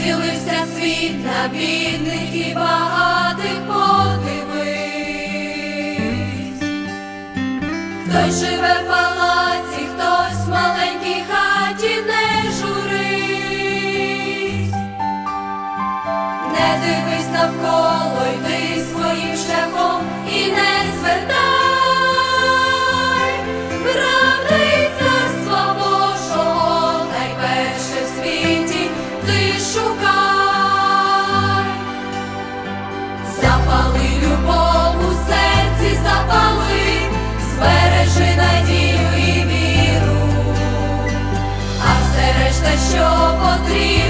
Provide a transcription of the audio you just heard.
розділився світ на бідних і багатих подивись, хтось живе в палаці, хтось в маленькій хаті не журись, не дивись навколо йди. що потрібно.